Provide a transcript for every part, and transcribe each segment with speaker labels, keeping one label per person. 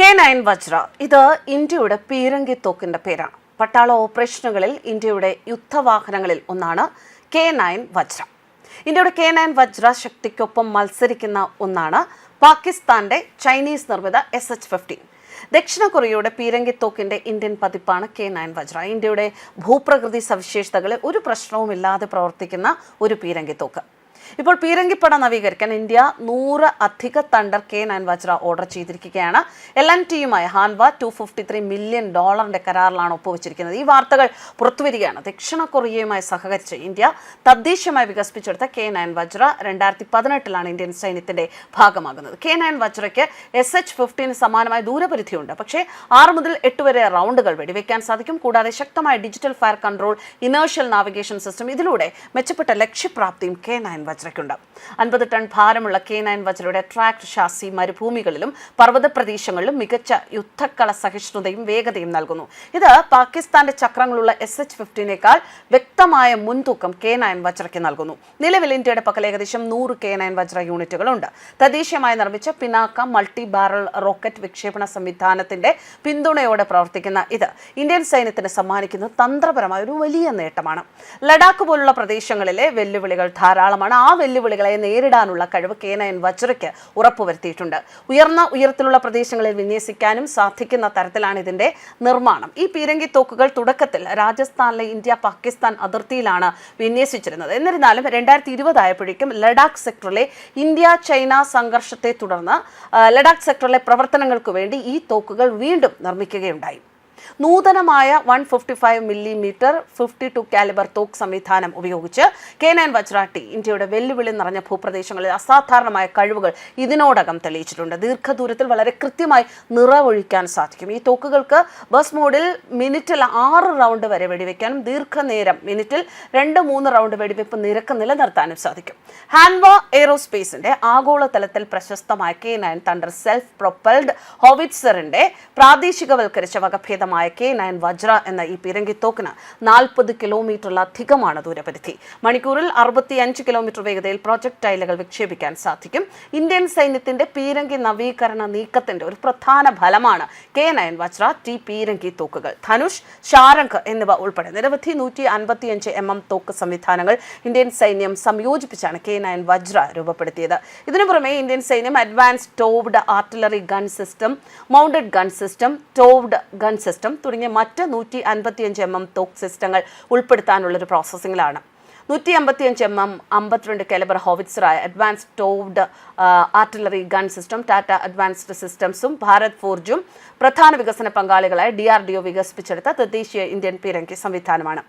Speaker 1: K nine വജ്ര ഇത് ഇന്ത്യയുടെ പീരങ്കി തോക്കിന്റെ പേരാണ് പട്ടാള ഓപ്പറേഷനുകളിൽ ഇന്ത്യയുടെ യുദ്ധവാഹനങ്ങളിൽ ഒന്നാണ് കെ നയൻ വജ്ര ഇന്ത്യയുടെ കെ നയൻ വജ്ര ശക്തിക്കൊപ്പം മത്സരിക്കുന്ന ഒന്നാണ് പാകിസ്ഥാന്റെ ചൈനീസ് നിർമ്മിത എസ് എച്ച് ഫിഫ്റ്റീൻ ദക്ഷിണ കൊറിയയുടെ പീരങ്കിത്തോക്കിന്റെ ഇന്ത്യൻ പതിപ്പാണ് കെ നയൻ വജ്ര ഇന്ത്യയുടെ ഭൂപ്രകൃതി സവിശേഷതകളിൽ ഒരു പ്രശ്നവും ഇല്ലാതെ പ്രവർത്തിക്കുന്ന ഒരു പീരങ്കിത്തോക്ക് ഇപ്പോൾ പീരങ്കിപ്പട നവീകരിക്കാൻ ഇന്ത്യ നൂറ് അധിക Thunder K nine Vajra order ചെയ്തിരിക്കുകയാണ് എൽ എൻ ടിയുമായി Hanwha two fifty three million ഡോളറിന്റെ കരാറിലാണ് ഒപ്പുവെച്ചിരിക്കുന്നത് ഈ വാർത്തകൾ പുറത്തുവരികയാണ് ദക്ഷിണ കൊറിയയുമായി സഹകരിച്ച് ഇന്ത്യ തദ്ദേശീയമായി വികസിപ്പിച്ചെടുത്ത കെ നയൻ വജ്ര രണ്ടായിരത്തി പതിനെട്ടിലാണ് ഇന്ത്യൻ സൈന്യത്തിന്റെ ഭാഗമാകുന്നത് കെ നയൻ വജ്രയ്ക്ക് എസ് എച്ച് ഫിഫ്റ്റീന് സമാനമായ ദൂരപരിധിയുണ്ട് പക്ഷേ ആറ് മുതൽ എട്ട് വരെ റൗണ്ടുകൾ വെടിവെക്കാൻ സാധിക്കും കൂടാതെ ശക്തമായ digital fire control inertial navigation system ഇതിലൂടെ മെച്ചപ്പെട്ട ലക്ഷ്യപ്രാപ്തിയും കെ നയൻ വജ്രയ്ക്കുണ്ട് അൻപത് ടൺ ഭാരമുള്ള കെ നയൻ വജ്രയുടെ ട്രാക്ട് ഷാസി മരുഭൂമികളിലും പർവ്വത പ്രദേശങ്ങളിലും മികച്ച യുദ്ധക്കള സഹിഷ്ണുതയും വേഗതയും നൽകുന്നു ഇത് പാകിസ്ഥാന്റെ ചക്രങ്ങളുള്ള എസ് എച്ച് ഫിഫ്റ്റീനേക്കാൾ വ്യക്തമായ മുൻതൂക്കം കെ നയൻ വജ്രയ്ക്ക് നൽകുന്നു നിലവിൽ ഇന്ത്യയുടെ പക്കൽ ഏകദേശം നൂറ് കെ നയൻ വജ്ര യൂണിറ്റുകളുണ്ട് തദ്ദേശീയമായി നിർമ്മിച്ച പിനാക്ക മൾട്ടി ബാരൽ റോക്കറ്റ് വിക്ഷേപണ സംവിധാനത്തിന്റെ പിന്തുണയോടെ പ്രവർത്തിക്കുന്ന ഇത് ഇന്ത്യൻ സൈന്യത്തിന് സമ്മാനിക്കുന്ന തന്ത്രപരമായ ഒരു വലിയ നേട്ടമാണ് ലഡാക്ക് പോലുള്ള പ്രദേശങ്ങളിലെ വെല്ലുവിളികൾ ധാരാളമാണ് ആ വെല്ലുവിളികളെ നേരിടാനുള്ള കഴിവ് കേനയൻ വജ്രയ്ക്ക് ഉറപ്പുവരുത്തിയിട്ടുണ്ട് ഉയർന്ന ഉയരത്തിലുള്ള പ്രദേശങ്ങളിൽ വിന്യസിക്കാനും സാധിക്കുന്ന തരത്തിലാണ് ഇതിന്റെ നിർമ്മാണം ഈ പീരങ്കി തോക്കുകൾ തുടക്കത്തിൽ രാജസ്ഥാനിലെ ഇന്ത്യ പാകിസ്ഥാൻ അതിർത്തിയിലാണ് വിന്യസിച്ചിരുന്നത് എന്നിരുന്നാലും രണ്ടായിരത്തി ഇരുപതായപ്പോഴേക്കും ലഡാക്ക് സെക്ടറിലെ ഇന്ത്യ ചൈന സംഘർഷത്തെ തുടർന്ന് ലഡാക്ക് സെക്ടറിലെ പ്രവർത്തനങ്ങൾക്കു വേണ്ടി ഈ തോക്കുകൾ വീണ്ടും നിർമ്മിക്കുകയുണ്ടായി നൂതനമായ one fifty five millimetre fifty two calibre തോക്ക് സംവിധാനം ഉപയോഗിച്ച് കേനാൻ വജ്രാട്ടി ഇന്ത്യയുടെ വെല്ലുവിളി നിറഞ്ഞ ഭൂപ്രദേശങ്ങളിൽ അസാധാരണമായ കഴിവുകൾ ഇതിനോടകം തെളിയിച്ചിട്ടുണ്ട് ദീർഘദൂരത്തിൽ വളരെ കൃത്യമായി നിറവൊഴിക്കാൻ സാധിക്കും ഈ തോക്കുകൾക്ക് ബസ് മോഡിൽ മിനിറ്റിൽ ആറ് റൗണ്ട് വരെ വെടിവെക്കാനും ദീർഘനേരം മിനിറ്റിൽ രണ്ട് മൂന്ന് റൗണ്ട് വെടിവെപ്പ് നിരക്ക് നിലനിർത്താനും സാധിക്കും ഹാൻവ എയ്റോസ്പേസിന്റെ ആഗോളതലത്തിൽ പ്രശസ്തമായ K nine Thunder self propelled ഹോവിറ്റ്സറിന്റെ പ്രാദേശികവൽക്കരിച്ച വകഭേദം വാഹനമായ കെ നയൻ വജ്ര എന്ന ഈ പിരങ്കിത്തോക്കിന് നാൽപ്പത് കിലോമീറ്ററിലധികമാണ് ദൂരപരിധി മണിക്കൂറിൽ അറുപത്തിയഞ്ച് കിലോമീറ്റർ വേഗതയിൽ പ്രൊജക്ടൈലുകൾ വിക്ഷേപിക്കാൻ സാധിക്കും ഇന്ത്യൻ സൈന്യത്തിന്റെ പീരങ്കി നവീകരണ നീക്കത്തിന്റെ ഒരു പ്രധാന ഫലമാണ് കെ നയൻ വജ്ര ടി പീരങ്കി തോക്കുകൾ ധനുഷ് ഷാരംഗ് എന്നിവ ഉൾപ്പെടെ നിരവധി നൂറ്റി അൻപത്തിയഞ്ച് എം എം തോക്ക് സംവിധാനങ്ങൾ ഇന്ത്യൻ സൈന്യം സംയോജിപ്പിച്ചാണ് കെ നയൻ വജ്ര രൂപപ്പെടുത്തിയത് ഇതിനു പുറമെ ഇന്ത്യൻ സൈന്യം advance towed artillery gun system mounted gun system towed gun system system തുടങ്ങിയ മറ്റ് നൂറ്റി അൻപത്തിയഞ്ച് എം എം തോക്ക് സിസ്റ്റങ്ങൾ ഉൾപ്പെടുത്താനുള്ളൊരു പ്രോസസ്സിംഗിലാണ് നൂറ്റി അമ്പത്തിയഞ്ച് എം എം അമ്പത്തിരണ്ട് കെലബർ ഹോവിറ്റ്സറായ advance towed artillery gun system Tata advanced സിസ്റ്റംസും ഭാരത് ഫോർജും പ്രധാന വികസന പങ്കാളികളായ ഡി ആർ ഡി ഒ വികസിപ്പിച്ചെടുത്ത തദ്ദേശീയ ഇന്ത്യൻ പീരങ്കി സംവിധാനമാണ്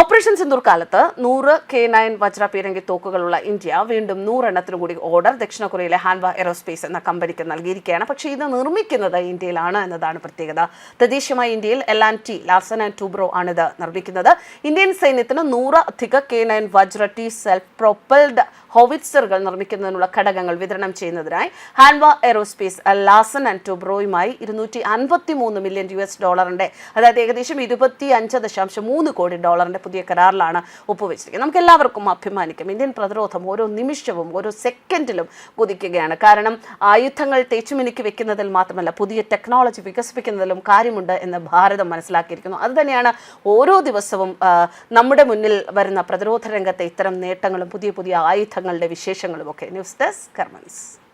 Speaker 1: ഓപ്പറേഷൻ സിന്ദൂർ കാലത്ത് നൂറ് കെ നയൻ വജ്രപീരങ്കി തോക്കുകളുള്ള ഇന്ത്യ വീണ്ടും നൂറെണ്ണത്തിനു കൂടി ഓർഡർ ദക്ഷിണ കൊറിയയിലെ ഹാൻവ എറോസ്പേസ് എന്ന കമ്പനിക്ക് നൽകിയിരിക്കുകയാണ് പക്ഷേ ഇത് നിർമ്മിക്കുന്നത് ഇന്ത്യയിലാണ് എന്നതാണ് പ്രത്യേകത തദ്ദേശീയമായി ഇന്ത്യയിൽ L and T Larsen and Toubro ആണ് ഇത് നിർമ്മിക്കുന്നത് ഇന്ത്യൻ സൈന്യത്തിന് നൂറ് അധിക K nine Vajra T self propelled ഹോവിറ്റ്സറുകൾ നിർമ്മിക്കുന്നതിനുള്ള ഘടകങ്ങൾ വിതരണം ചെയ്യുന്നതിനായി ഹാൻവ എറോസ്പേസ് ലാസൺ ആൻഡ് ടൂബ്രോയുമായി ഇരുന്നൂറ്റി അൻപത്തി മൂന്ന് മില്യൺ യു എസ് ഡോളറിന്റെ അതായത് ഏകദേശം ഇരുപത്തി അഞ്ച് ദശാംശം മൂന്ന് കോടി ഡോളറിന്റെ പുതിയ കരാറിലാണ് ഒപ്പുവെച്ചിരിക്കുന്നത് നമുക്ക് എല്ലാവർക്കും അഭിമാനിക്കും ഇന്ത്യൻ പ്രതിരോധം ഓരോ നിമിഷവും ഓരോ സെക്കൻഡിലും കുതിക്കുകയാണ് കാരണം ആയുധങ്ങൾ തേച്ചുമിനുക്കി വെക്കുന്നതിൽ മാത്രമല്ല പുതിയ ടെക്നോളജി വികസിപ്പിക്കുന്നതിലും കാര്യമുണ്ട് എന്ന് ഭാരതം മനസ്സിലാക്കിയിരിക്കുന്നു അതുതന്നെയാണ് ഓരോ ദിവസവും നമ്മുടെ മുന്നിൽ വരുന്ന പ്രതിരോധ രംഗത്തെ ഇത്തരം നേട്ടങ്ങളും പുതിയ പുതിയ ആയുധങ്ങളുടെ വിശേഷങ്ങളും ഒക്കെ ന്യൂസ് ഡെസ്ക് കർമൻസ്